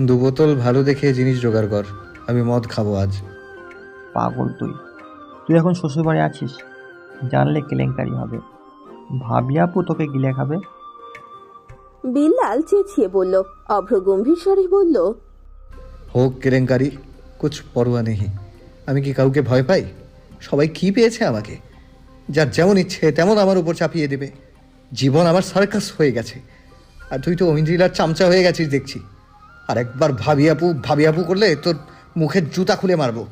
দু বোতল ভালো দেখে জিনিস জোগাড় কর। আমি মদ খাব আজ। পাগল তুই। তুই এখন শ্বশুরবাড়ি আছিস? জানলে কেলেঙ্কারি হবে। ভাবি আপু তোকে গিলে খাবে? বিল্লাল চেঁচিয়ে বলল অভ্র গম্ভীর স্বরে বলল হোক কেলেঙ্কারি কুছ পরোয়া নেই। আমি কি কাউকে ভয় পাই? সবাই কি পেয়েছে আমাকে? যার যেমন ইচ্ছে তেমন আমার উপর চাপিয়ে দেবে। জীবন আমার সার্কাস হয়ে গেছে। আর তুই তো ঐন্দ্রিলার চামচা হয়ে গেছিস দেখছি। আর একবার ভাবি আপু ভাবি আপু করলে তোর মুখের জুতা খুলে মারবো।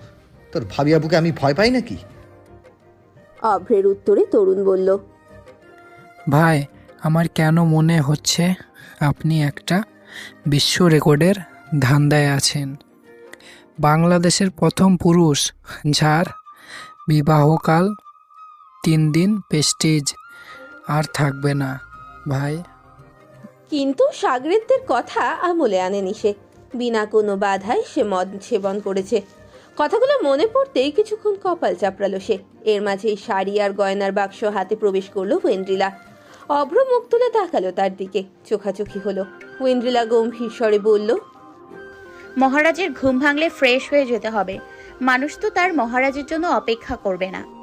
তোর ভাবি আপুকে আমি ভয় পাই নাকি? অভ্রের উত্তরে তরুণ বলল ভাই আমার কেন মনে হচ্ছে আপনি একটা বিশ্ব রেকর্ডের ধান্দায় আছেন? বাংলাদেশের প্রথম পুরুষ যার বিবাহকাল তিন দিন পেস্টিজ আর থাকবে না ভাই। কিন্তু সাগরেদদের কথা আমলে আনেনি সে। বিনা কোনো বাধায় সে মদ সেবন করেছে। কথাগুলো মনে পড়তেই কিছুক্ষণ কপাল চাপড়ালো সে। এর মাঝেই শাড়ি আর গয়নার বাক্স হাতে প্রবেশ করল ওয়েন্দ্রিলা অভ্র মুখ তুলে তাকালো তার দিকে। চোখাচোখি হলো। ওয়েন্দ্রিলা গম্ভীর স্বরে বলল মহারাজের ঘুম ভাঙলে ফ্রেশ হয়ে যেতে হবে। মানুষ তো তার মহারাজের জন্য অপেক্ষা করবে না।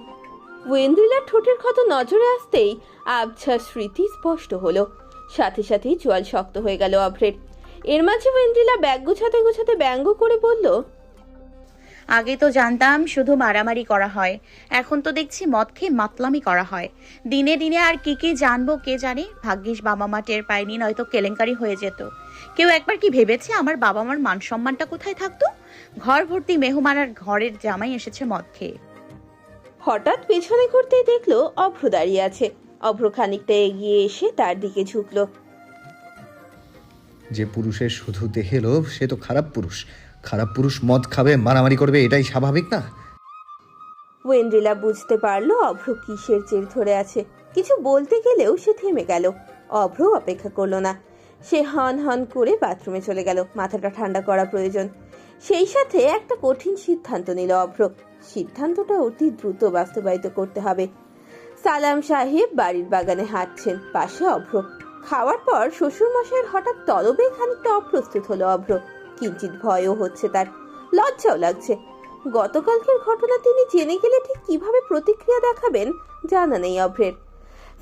ওয়েন্দ্রিলার ঠোঁটের ক্ষত নজরে আসতেই আবছার স্মৃতি স্পষ্ট হলো। সাথে সাথেই চোয়াল শক্ত হয়ে গেল অভ্রের। এর মাঝে ওয়েন্দ্রিলা ব্যাগ গুছাতে গুছাতে ব্যঙ্গ করে বলল, আগে তো জানতাম শুধু মারামারি করা হয়, এখন তো দেখছি মদ খেয়ে মাতলামি করা হয়। দিনে দিনে আর কি কি জানব কে জানে, ভাগ্যিস বাবা মা টের পায়নি, নয়তো কেলেঙ্কারি হয়ে যেত। কেউ একবার কি ভেবেছে আমার বাবা মার মান সম্মানটা কোথায় থাকতো? ঘর ভর্তি মেহমান আর ঘরের জামাই এসেছে মদ খেয়ে। হঠাৎ পেছনে ঘুরতেই দেখল অভ্র দাঁড়িয়ে আছে। অভ্র খানিকটা এগিয়ে এসে তার দিকে ঝুঁকলো। যে পুরুষের শুধু দেখে লোভ সে তো খারাপ পুরুষ। খারাপ পুরুষ মদ খাবে মারামারি করবে এটাই স্বাভাবিক না? ওয়েন্দ্রিলা বুঝতে পারল অভ্র কিসের জের ধরে আছে। কিছু বলতে গেলেও সে থেমে গেল। অভ্র অপেক্ষা করল না। সে হন হন করে বাথরুমে চলে গেল। মাথাটা ঠান্ডা করা প্রয়োজন। সেই সাথে একটা কঠিন সিদ্ধান্ত নিল অভ্র। সিদ্ধান্তটা অতি দ্রুত বাস্তবায়িত করতে হবে। সালাম সাহেব বাড়ির বাগানে হাঁটছেন, পাশে অভ্র। খাওয়ার পর শ্বশুরমশাইয়ের হঠাৎ তলবে খানিকটা অপ্রস্তুত হলো অভ্র। কিঞ্চিত ভয়ও হচ্ছে তার, লজ্জাও লাগছে। গতকালকের ঘটনা তিনি জেনে গেলে ঠিক কীভাবে প্রতিক্রিয়া দেখাবেন জানা নেই অভ্রের।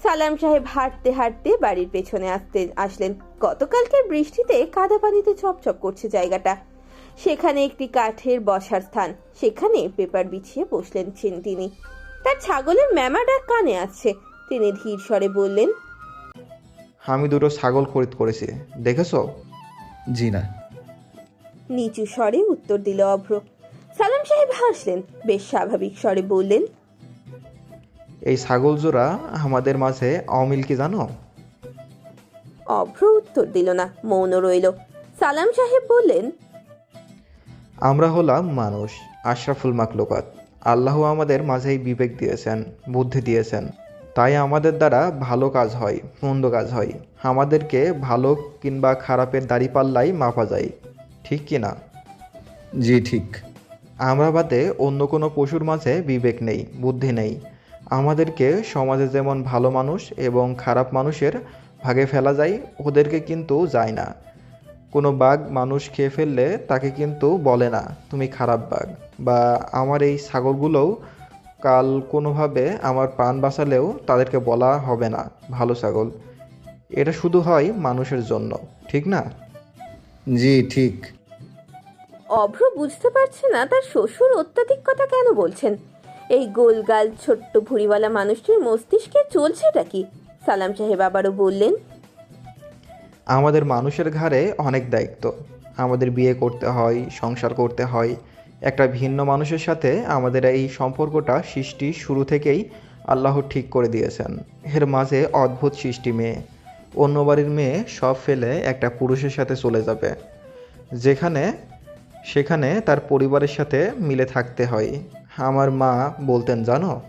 সালাম সাহেব হাঁটতে হাঁটতে বাড়ির পেছনে আসতে আসলেন। গতকালকের বৃষ্টিতে কাদা পানিতে চপচপ করছে জায়গাটা। সেখানে একটি কাঠের বসার স্থান। সেখানে পেপার বিছিয়ে বসলেন তিনি। তার ছাগলের ম্যামা ডাক কানে আছে তিনি ধীর স্বরে বললেন আমি দুটো ছাগল খরিদ করেছি। দেখেছ? জি না। নিচু স্বরে উত্তর দিল অভ্র। সালাম সাহেব হাসলেন বেশ স্বাভাবিক স্বরে বললেন এই ছাগল জোড়া আমাদের মাঝে অমিল কি জানো? অভ্র উত্তর দিল না মৌন রইল। সালাম সাহেব বললেন আমরা হলাম মানুষ আশরাফুল মাকলুকাত আল্লাহ আমাদের মাঝেই বিবেক দিয়েছেন বুদ্ধি দিয়েছেন। তাই আমাদের দ্বারা ভালো কাজ হয় মন্দ কাজ হয়। আমাদেরকে ভালো কিংবা খারাপের দাড়িপাল্লাই মাপা যায়। ঠিক কি না? জি ঠিক। আমরা বাদে অন্য কোনো পশুর মাঝে বিবেক নেই বুদ্ধি নেই। আমাদেরকে সমাজে যেমন ভালো মানুষ এবং খারাপ মানুষের ভাগে ফেলা যায় ওদেরকে কিন্তু যায় না। কোনো বাঘ মানুষ খেয়ে ফেললে তাকে কিন্তু বলে না তুমি খারাপ বাঘ। বা আমার এই ছাগলগুলোও কাল কোনোভাবে আমার প্রাণ বাঁচালেও তাদেরকে বলা হবে না ভালো ছাগল। এটা শুধু হয় মানুষের জন্য ঠিক না? জি ঠিক। অভ্র বুঝতে পারছে না তার শ্বশুর অত্যাধিক কথা কেন বলছেন? এই গোলগাল ছোট্ট ভুঁড়িওয়ালা মানুষটির মস্তিষ্কে চলছেটা কি? সালাম সাহেব আবারও বললেন আমাদের মানুষের ঘাড়ে অনেক দায়িত্ব। আমাদের বিয়ে করতে হয়, সংসার করতে হয়। একটা ভিন্ন মানুষের সাথে আমাদের এই সম্পর্কটা সৃষ্টি শুরু থেকেই আল্লাহ ঠিক করে দিয়েছেন। এর মাঝে অদ্ভুত সৃষ্টি মেয়ে। অন্য বাড়ির মেয়ে সব ফেলে একটা পুরুষের সাথে চলে যাবে। যেখানে, সেখানে তার পরিবারের সাথে মিলে থাকতে হয়। আমার মা বলতেন, জানো,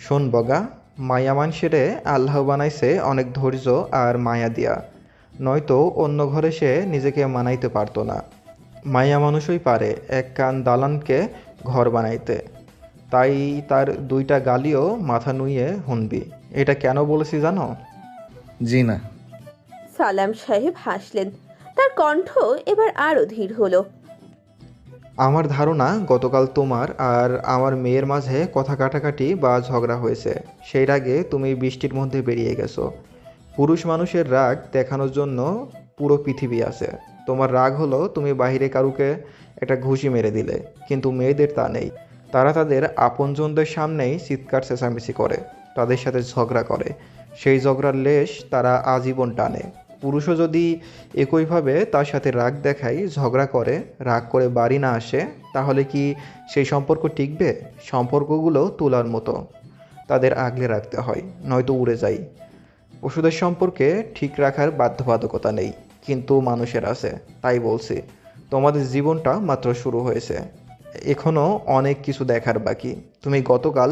শোন বগা, মায়া মানুষেরে আল্লাহ বানাইছে অনেক ধৈর্য আর মায়া দিয়া। নয়তো অন্য ঘরে সে নিজেকে মানাইতে পারতো না। মায়া মানুষই পারে এক কান দালানকে ঘর বানাইতে। তাই তার দুইটা গালিও মাথা নুইয়ে হুনবি এটা কেন বলেছি জানো? জি না। সালাম সাহেব হাসলেন। তার কণ্ঠ এবার আরও ধীর হলো। আমার ধারণা গতকাল তোমার আর আমার মেয়ের মাঝে কথা কাটাকাটি বা ঝগড়া হয়েছে। সেই আগে তুমি বৃষ্টির মধ্যে বেরিয়ে গেছো। পুরুষ মানুষের রাগ দেখানোর জন্য পুরো পৃথিবী আছে। তোমার রাগ হলো তুমি বাইরে কারুকে একটা ঘুষি মেরে দিলে, কিন্তু মেয়েদের তা নেই। তারা তাদের আপনজনদের সামনেই চিৎকার চেঁচামেচি করে, তাদের সাথে ঝগড়া করে। সেই ঝগড়ার লেশ তারা আজীবন টানে। পুরুষও যদি একইভাবে তার সাথে রাগ দেখায়, ঝগড়া করে, রাগ করে বাড়ি না আসে, তাহলে কি সেই সম্পর্ক টিকবে? সম্পর্কগুলো তোলার মতো। তাদের আগলে রাখতে হয়, নয়তো উড়ে যায়। ওষুধের সম্পর্কে ঠিক রাখার বাধ্যবাধকতা নেই, কিন্তু মানুষের আছে, তাই বলছি, তোমাদের জীবনটা মাত্র শুরু হয়েছে। এখনও অনেক কিছু দেখার বাকি। তুমি গতকাল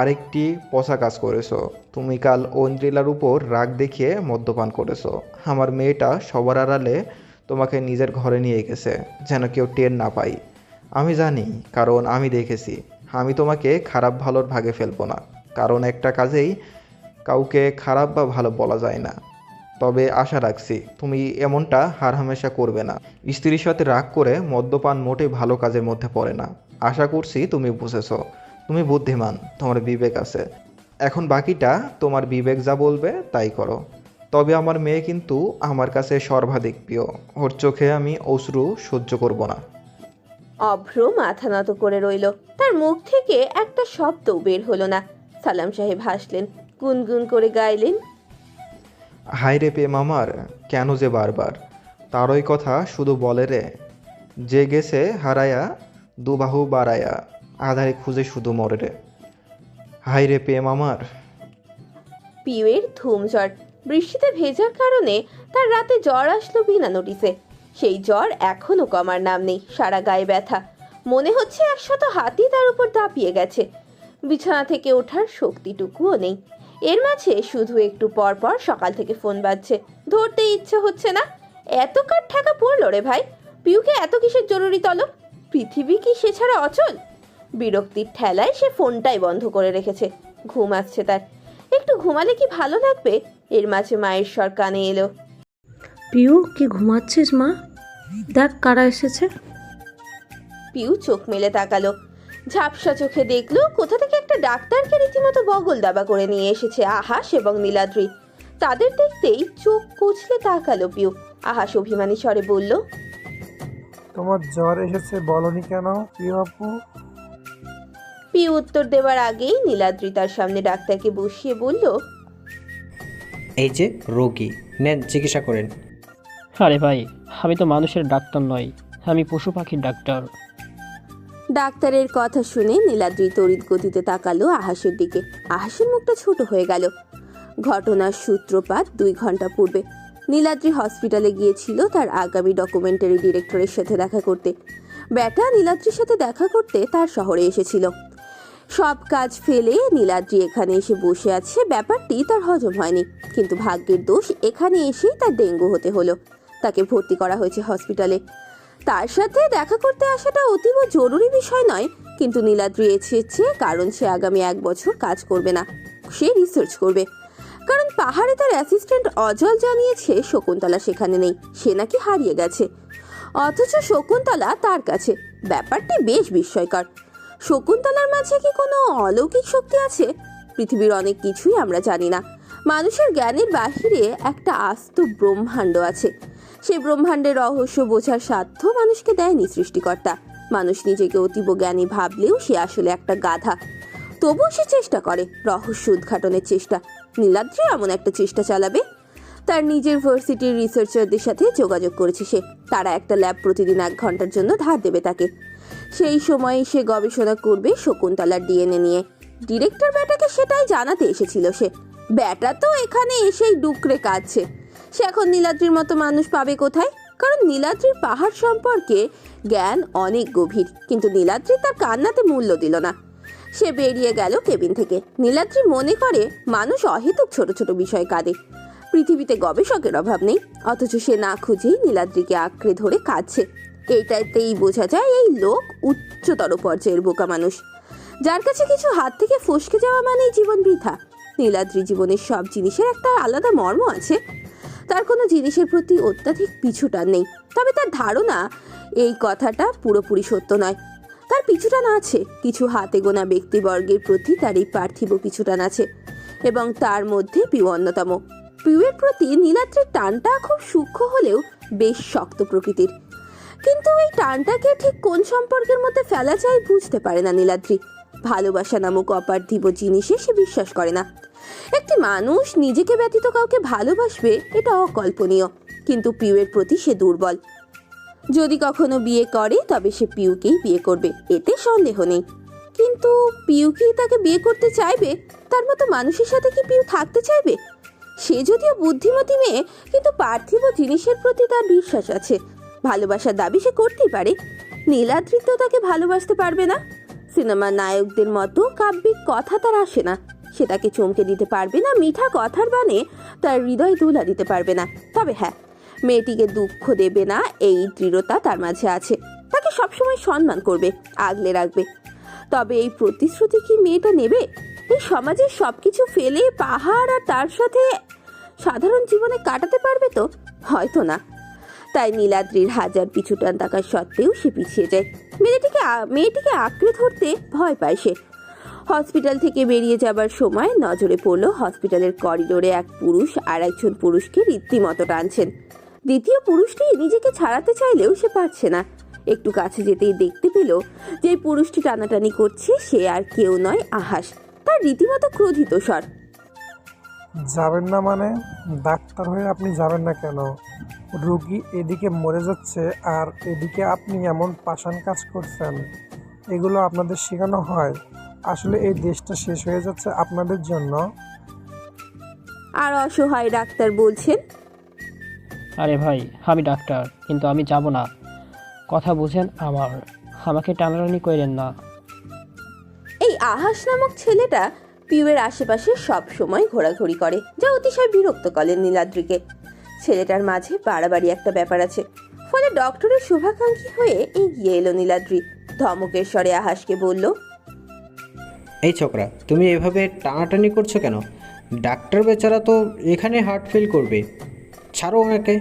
আরেকটি পচা কাজ করেছ। তুমি কাল ঐন্দ্রিলার উপর রাগ দেখিয়ে মদ্যপান করেছ। আমার মেয়েটা সবার আড়ালে তোমাকে নিজের ঘরে নিয়ে গেছে, যেন কেউ টের না পাই আমি জানি, কারণ আমি দেখেছি, আমি তোমাকে খারাপ ভালোর ভাগে ফেলব না। কারণ একটা কাজেই কাউকে খারাপ বা ভালো বলা যায় না। তবে আশা রাখছি, তুমি এমনটা হারহামেশা করবে না। স্ত্রীর সাথে রাগ করে মদ্যপান মোটেই ভালো কাজের মধ্যে পড়ে না। আশা করছি তুমি বুঝেছ। তুমি বুদ্ধিমান, তোমার বিবেক আছে। এখন বাকিটা তোমার বিবেক যা বলবে তাই করো। তবে আমার মেয়ে কিন্তু আমার কাছে সর্বাধিক প্রিয়। ওর চোখে আমি অশ্রু সহ্য করব না। অভ্র মাথা নত করে রইল। তার মুখ থেকে একটা শব্দ বের হলো না। সালাম সাহেব হাসলেন। গুনগুন করে গাইলেন। হায় রে প্রেম আমার কেন যে বারবার? তারই কথা শুধু বলে রে। যে গেছে হারায়া দুবাহু বাড়ায়া আধারে খুঁজে শুধু মরে রে। হায় রে প্রেম আমার। পিউয়ের ধুম জ্বর বৃষ্টিতে ভেজার কারণে তার রাতে জ্বর আসলো বিনা নোটিসে সেই জ্বর এখনও কমার নাম নেই সারা গায়ে ব্যথা। মনে হচ্ছে একশত হাতি তার উপর দাপিয়ে গেছে। বিছানা থেকে ওঠার শক্তিটুকুও নেই। এর মাঝে শুধু একটু পর পর সকাল থেকে ফোন বাজছে। ধরতে ইচ্ছে হচ্ছে না। এত কার ঠেকা পড়ল রে ভাই। পিউকে এত কিসের জরুরি তলব? পৃথিবী কি সে ছাড়া অচল? বিরক্তির ঠেলায় সে ফোনটাই বন্ধ করে রেখেছে। ঘুম আসছে তার। একটু ঘুমালে কি ভালো লাগবে? এর মাঝে মায়ের স্বর কানে এলো। পিউ কি ঘুমাচ্ছিস মা? দেখ কারা এসেছে। পিউ চোখ মেলে তাকালো। ঝাপসা চোখে দেখল কোথা থেকে একটা ডাক্তারকে রীতিমতো বগল দাবা করে নিয়ে এসেছে আহাস এবং নীলাদ্রি তাদের দেখতেই চোখ কুচলে তাকালো পিউ। আহাস অভিমানী স্বরে বলল তোমার জ্বর এসেছে বলনি কেন প্রিয় আপু? পিউ উত্তর দেওয়ার আগেই নীলাদ্রি তার সামনে ডাক্তারকে বসিয়ে বলল এই যে রোগী নেন চিকিৎসা করেন। আরে ভাই আমি তো মানুষের ডাক্তার নই আমি পশু পাখির ডাক্তার। ডাক্তারের কথা শুনে নীলাদ্রি তড়িৎ গতিতে তাকালো আহাসের দিকে। আহাসের মুখটা ছোট হয়ে গেল। ঘটনার সূত্রপাত দুই ঘণ্টা পূর্বে। নীলাদ্রি হসপিটালে গিয়েছিল তার আগামী ডকুমেন্টারি ডিরেক্টরের সাথে দেখা করতে। ব্যাটা, নীলাদ্রির সাথে দেখা করতে তার শহরে এসেছিল। সব কাজ ফেলে নীলাদ্রি এখানে এসে বসে আছে। ব্যাপারটি তার হজম হয়নি, কিন্তু ভাগ্যের দোষ এখানে এসেই তার ডেঙ্গু হতে হলো। তাকে ভর্তি করা হয়েছে হসপিটালে। তার সাথে দেখা করতে আসাটা অতীব জরুরি বিষয় নয়, কিন্তু নীলাদ্রি এসেছে কারণ সে আগামী এক বছর কাজ করবে না, সে রিসার্চ করবে। কারণ পাহাড়ে তার অ্যাসিস্ট্যান্ট অজল জানিয়েছে শকুন্তলা সেখানে নেই, সে নাকি হারিয়ে গেছে। অথচ শকুন্তলা তার কাছে, ব্যাপারটি বেশ বিস্ময়কর। শকুন্তলার মাঝে কি কোনো অলৌকিক শক্তি আছে? পৃথিবীর অনেক কিছুই আমরা জানি না। মানুষের জ্ঞানের বাহিরে একটা আস্ত ব্রহ্মাণ্ড আছে। সেই ব্রহ্মাণ্ডের রহস্য বোঝার সাধ্য মানুষকে দেয়নি সৃষ্টিকর্তা। মানুষ নিজেকে অতীব জ্ঞানী ভাবলেও সে আসলে একটা গাধা। তবুও সে চেষ্টা করে, রহস্য উদ্ঘাটনের চেষ্টা। নীলাদ্রি এমন একটা চেষ্টা চালাবে? তার নিজের ভার্সিটির রিসার্চারদের সাথে যোগাযোগ করেছে সে। তারা একটা ল্যাব প্রতিদিন এক ঘণ্টার জন্য ধার দেবে তাকে। সেই সময় সে গবেষণা করবে শকুন্তলার ডিএনএ নিয়ে। ডিরেক্টর ব্যাটাকে সেটাই জানাতে এসেছিল সে। ব্যাটা তো এখানে এসেই ডুকরে কাঁদছে। সে এখন নীলাদ্রির মতো মানুষ পাবে কোথায়? কারণ নীলাদ্রির পাহাড় সম্পর্কে জ্ঞান অনেক গভীর, কিন্তু নীলাদ্রি তার কান্নাতে মূল্য দিল না। সে বেরিয়ে গেল কেবিন থেকে। নীলাদ্রি মনে করে মানুষ অহেতুক ছোট ছোট বিষয় কাঁদে। পৃথিবীতে গবেষকের অভাব নেই, অথচ সে না খুঁজেই নীলাদ্রিকে আঁকড়ে ধরে কাঁদছে। এইটাতেই বোঝা যায় এই লোক উচ্চতর পর্যায়ের বোকা মানুষ। যার কাছে কিছু হাত থেকে ফসকে যাওয়া মানেই জীবন বৃথা। নীলাদ্রি জীবনের সব জিনিসের একটা আলাদা মর্ম আছে। তার কোনো জিনিসের প্রতি অত্যাধিক পিছুটান নেই। তবে তার ধারণা, এই কথাটা পুরোপুরি সত্য নয়। তার পিছুটান আছে, কিছু হাতে গোনা ব্যক্তিবর্গের প্রতি তার এই পার্থিব পিছুটান আছে এবং তার মধ্যে পিউ অন্যতম। পিউয়ের প্রতি নীলাদ্রির টানটা খুব সূক্ষ্ম হলেও বেশ শক্ত প্রকৃতির। কিন্তু এই টানটাকে ঠিক কোন সম্পর্কের মধ্যে ফেলা যায় বুঝতে পারে না নীলাদ্রি। ভালোবাসা নামক অপার্থিব জিনিসে সে বিশ্বাস করে না। একটি মানুষ নিজেকে ব্যতীত কাউকে ভালোবাসবে, এটা অকল্পনীয়। কিন্তু পিউয়ের প্রতি সে দুর্বল। যদি কখনো বিয়ে করে, তবে সে পিউকেই বিয়ে করবে, এতে সন্দেহ নেই। কিন্তু পিউ কি তাকে বিয়ে করতে চাইবে? তার মতো মানুষের সাথে কি পিউ থাকতে চাইবে? সে যদিও বুদ্ধিমতী মেয়ে, কিন্তু পার্থিব জিনিসের প্রতি তার বিশ্বাস আছে। ভালোবাসার দাবি সে করতেই পারে। নীলাদ্রি তো তাকে ভালোবাসতে পারবে না। সিনেমার নায়কদের মতো কাব্যিক কথা তার আসে না। সে তাকে চমকে দিতে পারবে না, মিঠা কথার বানে তার হৃদয় দুলা দিতে পারবে না। তবে হ্যাঁ মেয়েটিকে দুঃখ দেবে না, এই দৃঢ়তা তার মাঝে আছে। তাকে সবসময় সম্মান করবে, আগলে রাখবে। তবে এই প্রতিশ্রুতি কি মেয়েটা নেবে? এই সমাজের সবকিছু ফেলে পাহাড় আর তার সাথে সাধারণ জীবনে কাটাতে পারবে তো? হয়তো না। তাই নীলাদ্রির হাজার পিছুটান থাকার সত্ত্বেও সে পিছিয়ে যায়। মেয়েটিকে মেয়েটিকে আঁকড়ে ধরতে ভয় পায় সে। হসপিটাল থেকে বেরিয়ে যাবার সময় নজরে পড়ল হসপিটালের করিডোরে এক পুরুষ আর একজন পুরুষকে রীতিমতো টানছেন। দ্বিতীয় পুরুষটি নিজেকে ছাড়াতে চাইলেও সে পারছে না। একটু কাছে যেতেই দেখতে পেল যে পুরুষটি টানাটানি করছে, সে আর কেউ নয়, আহাস। তার রীতিমতো ক্রোধিত স্বর। যাবেন না মানে? ডাক্তার হয়ে আপনি যাবেন না কেন? রুগী এদিকে মরে যাচ্ছে আর এদিকে আপনি এমন পাষাণ কাজ করছেন। এগুলো আপনাদের শেখানো হয়। আসলে এই দেশটা শেষ হয়ে যাচ্ছে আপনাদের জন্য। আর অসহায় ডাক্তার বলছেন? আরে ভাই আমি ডাক্তার কিন্তু আমি যাব না। কথা বুঝেন আমার আমাকে টানাটানি করেন না। এই আহাস নামক ছেলেটা পিউয়ের আশেপাশে সব সময় ঘোরাঘুরি করে যা অতিশয় বিরক্ত করেন নীলাদ্রিকে। ছেলেটার মাঝে বাড়াবাড়ি একটা ব্যাপার আছে ফলে ডক্টরের শুভাকাঙ্ক্ষী হয়ে এগিয়ে এলো নীলাদ্রি। ধমকের স্বরে আহাসকে বলল এই ছোকরা তুমি এভাবে টানাটানি করছ কেন? ডাক্তার বেচারা তো এখানে হার্ট ফেল করবে। ছাড়ো ওনাকে।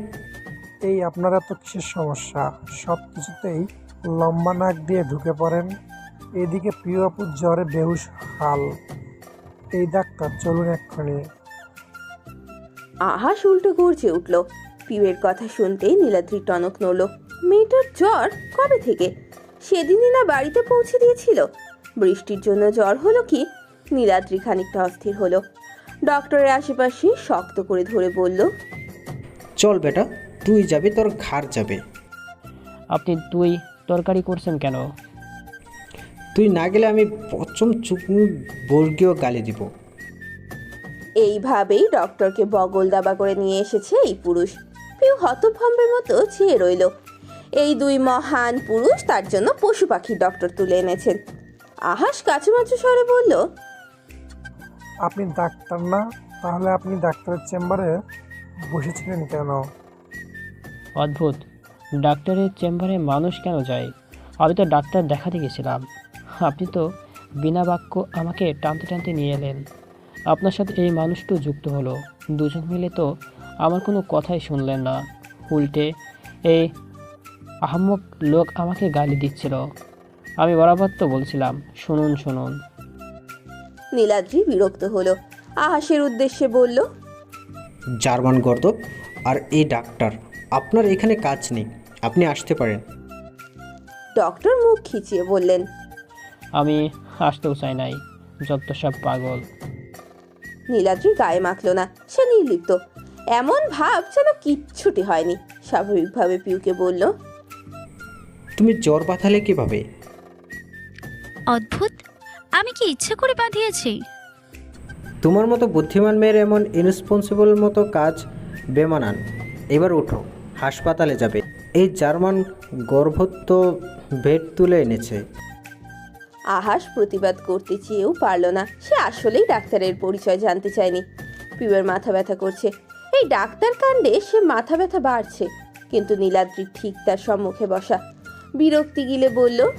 এই আপনারা তো কিসের সমস্যা? সব কিছুতেই লম্বা নাক দিয়ে ঢুকে পড়েন। এদিকে প্রিয় আপুর জ্বরে বেহুশ হাল। এই ডাক্তার চলুন এক্ষুনি। আহাস উল্টো গর্জে উঠল। পিউয়ের কথা শুনতেই নীলাদ্রি টনক নড়ল। মেয়েটার জ্বর কবে থেকে? সেদিনই না বাড়িতে পৌঁছে দিয়েছিল। বৃষ্টির জন্য জ্বর হলো কি? নীলাদ্রি খানিকটা অস্থির হলো। ডক্টরের আশেপাশে শক্ত করে ধরে বলল চল বেটা তুই যাবি তোর ঘাড় যাবে। আপনি তুই তরকারি করছেন কেন? তুই না গেলে আমি পচম চুকু বর্গীয় গালি দিব। এইভাবেই ডক্টরকে বগল দাবা করে নিয়ে এসেছে এই পুরুষ। পিউ হতভম্বের মতো চেয়ে রইল। এই দুই মহান পুরুষ তার জন্য পশু পাখির ডক্টর তুলে এনেছেন। আহাস কাছুমাচু স্বরে বলল আপনি ডাক্তার না? তাহলে আপনি ডাক্তারের চেম্বারে বসেছিলেন কেন? অদ্ভুত। ডাক্তারের চেম্বারে মানুষ কেন যায়? আমি তো ডাক্তার দেখাতে গেছিলাম। আপনি তো বিনা বাক্য আমাকে টানতে টানতে নিয়ে এলেন। আপনার সাথে এই মানুষটিও যুক্ত হলো। দুজন মিলে তো আমার কোনো কথাই শুনলেন না। উল্টে এই আহম্মক লোক আমাকে গালি দিচ্ছিল। আমি বরাবর তো বলছিলাম শুনুন শুনুন। নীলাদ্রি বিরক্ত হলো। আহাসের উদ্দেশ্যে বলল জার্মান গর্দব আর এই ডাক্তার আপনার এখানে কাজ নেই আপনি আসতে পারেন। ডক্টর মুখ খিচিয়ে বললেন আমি আসতেও চাই নাই যত সব পাগল। নীলাদ্রি গায়ে মাখল না সে নির্লিপ্ত। এমন ভাব যেন কিচ্ছুটি হয়নি। স্বাভাবিকভাবে পিউকে বলল তুমি জ্বর বাঁধালে কীভাবে? অদ্ভুত। আমি কি ইচ্ছে করে বাঁধিয়েছি? তোমার মতো বুদ্ধিমান মেয়ের এমন ইরেসপন্সিবল মতো কাজ বেমানান। এবার ওঠো হাসপাতালে যাবে। এই জার্মান গর্ভত্ব ভেট তুলে এনেছে। আহাস প্রতিবাদ করতে চেয়েও পারল না। সে আসলেই ডাক্তারের পরিচয় জানতে চায়নি। পিউয়ের মাথা ব্যথা করছে। এই ডাক্তার কাণ্ডে সে মাথা ব্যথা বাড়ছে। কিন্তু নীলাদ্রি ঠিক তার সম্মুখে বসা। বিরক্তি গিলে বলল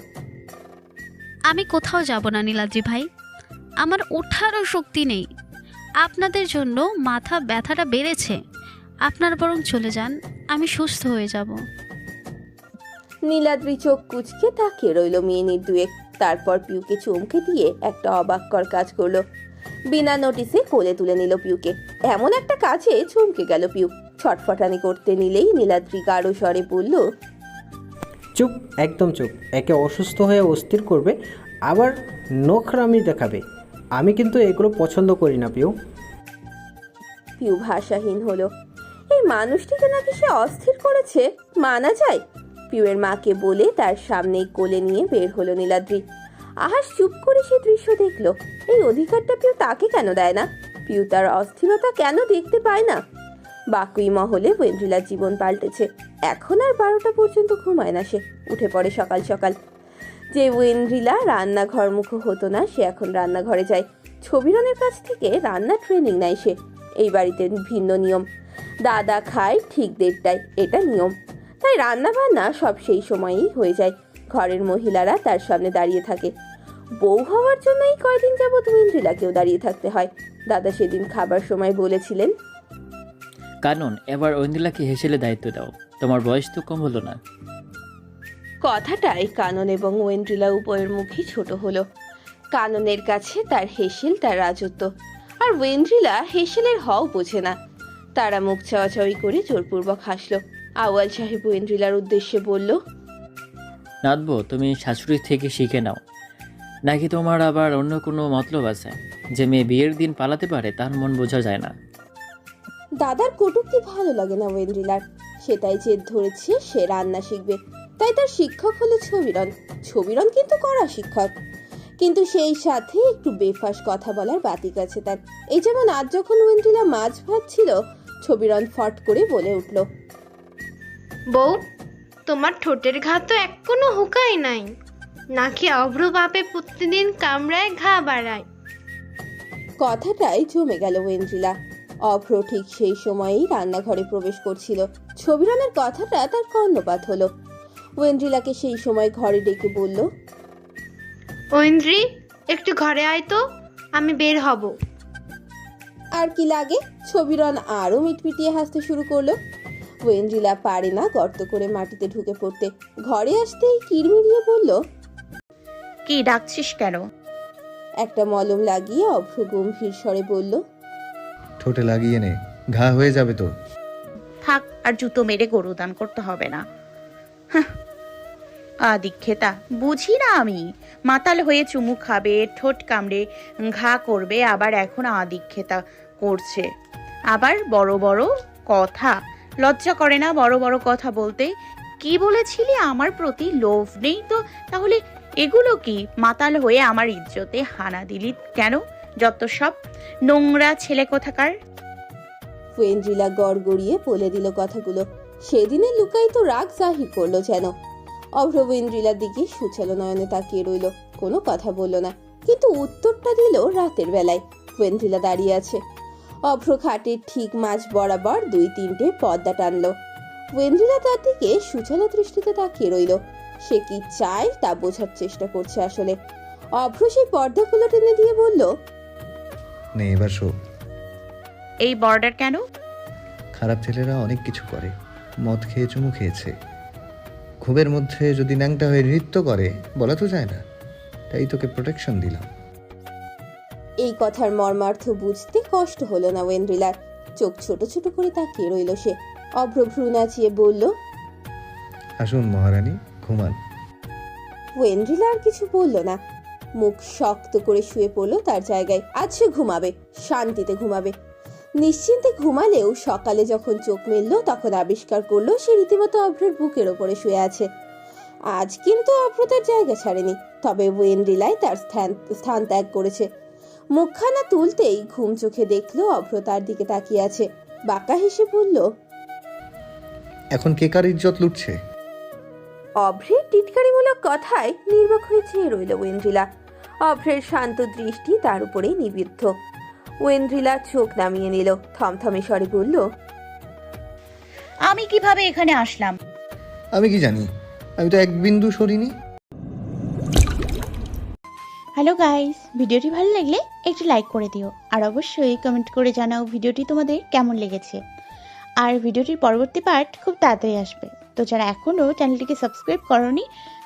আমি কোথাও যাব না, নীলাদ্রি ভাই। আমার ওঠারও শক্তি নেই। আপনাদের জন্য মাথা ব্যথাটা বেড়েছে। আপনার বরং চলে যান, আমি সুস্থ হয়ে যাব। নীলাদ্রি চোখ কুচকে তাকিয়ে রইল মিনিট দুয়েক। তারপর পিউকে চমকে দিয়ে একটা অবাক্কর কাজ করল। বিনা নোটিসে কোলে তুলে নিল পিউকে। এমন একটা কাজে চমকে গেল পিউ। ছটফটানি করতে নিলেই নীলাদ্রি গাঢ় স্বরে বলল চুপ, একদম চুপ। একে অসুস্থ হয়ে অস্থির করবে, আবার নখরামি দেখাবে। আমি কিন্তু এগুলো পছন্দ করি না, পিউ। পিউ ভাষাহীন হলো। এই মানুষটিকে নাকি সে অস্থির করেছে? মানা যায়? পিউয়ের মাকে বলে তার সামনেই কোলে নিয়ে বের হলো নীলাদ্রি। আহাস চুপ করে সে দৃশ্য দেখল। এই অধিকারটা পিউ তাকে কেন দেয় না? পিউ তার অস্থিরতা কেন দেখতে পায় না? বাকুই মহলে ওয়েন্দ্রিলার জীবন পাল্টেছে। এখন আর বারোটা পর্যন্ত ঘুমায় না সে। উঠে পড়ে সকাল সকাল। যে ওয়েন্দ্রিলা রান্নাঘর মুখ হতো না, সে এখন রান্নাঘরে যায়। ছবিরনের কাছ থেকে রান্না ট্রেনিং নেয় সে। এই বাড়িতে ভিন্ন নিয়ম। দাদা খায় ঠিক দেড়টায়, এটা নিয়ম। তাই রান্না বান্না সব সেই সময়ই হয়ে যায়। ঘরের মহিলারা তার সামনে দাঁড়িয়ে থাকে। বউ হওয়ার জন্যই কয়দিন যাবৎ ওয়েন্দ্রিলাকেও দাঁড়িয়ে থাকতে হয়। দাদা সেদিন খাবার সময় বলেছিলেন কানন এবার ঐন্দিলাকে হেসেলে দায়িত্ব দাও। তোমার বয়স তো কম হলো না। কথাটাই কানন এবং ওয়েন্ড্রিলা উভয়ের মুখই ছোট হলো। কাননের কাছে তার হেসেল তার রাজত্ব। আর ওয়েন্ড্রিলা হেসেলের হও বোঝে না। তারা মুখ চাওয়াচাওয়ি করে জোরপূর্বক হাসলো। আওয়াল সাহেব ওয়েন্ড্রিলার উদ্দেশ্যে বলল নাদবো তুমি শাশুড়ি থেকে শিখে নাও। নাকি তোমার আবার অন্য কোনো মতলব আছে? যে মেয়ে বিয়ের দিন পালাতে পারে তার মন বোঝা যায় না। দাদার কটুক্তি ভালো লাগে না ওয়েন্ড্রিলার সেটাই জেদ ধরেছে সে রান্না শিখবে। তাই তার শিক্ষক হলো ছবিরন। ছবিরন কিন্তু কড়া শিক্ষক। কিন্তু সেই সাথে একটু বেফাস কথা বলার বাতিক আছে তার। এই যেমন আজ যখন ওয়েন্ড্রিলা মাছ ভাত ছিল ছবিরন ফট করে বলে উঠল বউ তোমার ঠোঁটের ঘা তো এক কোনো হুকাই নাই। নাকি অভ্র বাপে প্রতিদিন কামড়ায় ঘা বাড়ায়? কথাটাই জমে গেল ওয়েন্দ্রিলা। অভ্র ঠিক সেই সময়েই রান্নাঘরে প্রবেশ করছিল। ছবিরনের কথাটা তার কর্ণপাত হলো। ওয়েন্দ্রিলাকে সেই সময় ঘরে ডেকে বলল ঐন্দ্রি একটু ঘরে আয় তো আমি বের হব। আর কি লাগে? ছবিরন আরও মিটমিটিয়ে হাসতে শুরু করল। ওয়েন্দ্রিলা পারে না গর্ত করে মাটিতে ঢুকে পড়তে। ঘরে আসতেই কিরমিরিয়ে বলল কি ডাকছিস কেন? একটা মলম লাগিয়ে অভ্র গম্ভীর স্বরে বলল ঠোঁটে লাগিয়ে নে। ঘা হয়ে যাবে তো। থাক, আর জুতো মেরে গরু দান করতে হবে না। আদিক্ষেতা বুঝি না আমি। মাতাল হয়ে চুমু খাবে, ঠোঁট কামড়ে ঘা করবে, আবার এখন আদিক্ষেতা করছে। আবার বড় বড় কথা। লজ্জা করে না বড় বড় কথা বলতে? কি বলেছিলি? আমার প্রতি লোভ নেই তো। তাহলে এগুলো কি? মাতাল হয়ে আমার ইজ্জতে হানা দিলি কেন? যত সব। নোংরা ছেলে কোথাকার? ওয়েন্দ্রিলা গড় গড়িয়ে বলে দিল কথাগুলো। সেদিনে লুকায়িত রাগ জাহির করল যেন। অভ্র ওয়েন্দ্রিলার দিকে সুচালো নয়নে তাকিয়ে রইল। কোনো কথা বলল না, কিন্তু উত্তরটা দিল রাতের বেলায়। ওয়েন্দ্রিলা দাঁড়িয়ে আছে। অভ্র খাটের ঠিক মাঝ বরাবর দুই তিনটে পর্দা টানলো। ওয়েন্দ্রিলা তার দিকে সুচালো দৃষ্টিতে তাকিয়ে রইল। সে কি চায় তা বোঝার চেষ্টা করছে আসলে। অভ্র সেই পর্দাগুলো টেনে দিয়ে বলল নে এবার শো। এই বর্ডার কেন? খারাপ ছেলেরা অনেক কিছু করে। মদ খেয়ে চুমু খেয়েছে। ক্ষোভের মধ্যে যদি ন্যাংটা হয়ে নৃত্য করে বলা তো যায় না। তাই তোকে প্রোটেকশন দিলাম। এই কথার মর্মার্থ বুঝতে কষ্ট হলো না ওয়েন্দ্রিলার। চোখ ছোট ছোট করে তাকিয়ে রইল সে। অভ্র ভ্রু নাচিয়ে বলল আসুন মহারানী ঘুমান। ওয়েন্দ্রিলা আর কিছু বলল না। মুখ শক্ত করে শুয়ে পড়ল তার জায়গায়। আজ সে ঘুমাবে শান্তিতে ঘুমাবে। নিশ্চিন্তে ঘুমালেও সকালে যখন চোখ মেললো তখন আবিষ্কার করল সে রীতিমতো অভ্রের বুকের ওপরে শুয়ে আছে। আজ কিন্তু অভ্র তার জায়গা ছাড়েনি তবে ওয়েন্দ্রিলাই তার স্থান স্থান ত্যাগ করেছে। মুখখানা তুলতেই ঘুম চোখে দেখল অভ্র তার দিকে তাকিয়ে আছে। বাঁকা হেসে বলল এখন কে কার ইজ্জত লুটছে? অভ্রের টিটকারিমূলক কথায় নির্বাক হয়ে চেয়ে রইল ওয়েন্দ্রিলা অভ্রের শান্ত দৃষ্টি তার উপরেই নিবিদ্ধ। ওয়েন্দ্রিলা চোখ নামিয়ে নিল। থমথমে স্বরে বলল আমি কীভাবে এখানে আসলাম? আমি কি জানি? আমি তো এক বিন্দু সরিনি। হ্যালো গাইস ভিডিওটি ভালো লাগলে একটু লাইক করে দিও। আর অবশ্যই কমেন্ট করে জানাও ভিডিওটি তোমাদের কেমন লেগেছে। আর ভিডিওটির পরবর্তী পার্ট খুব তাড়াতাড়ি আসবে। তো যারা এখনও চ্যানেলটিকে সাবস্ক্রাইব করনি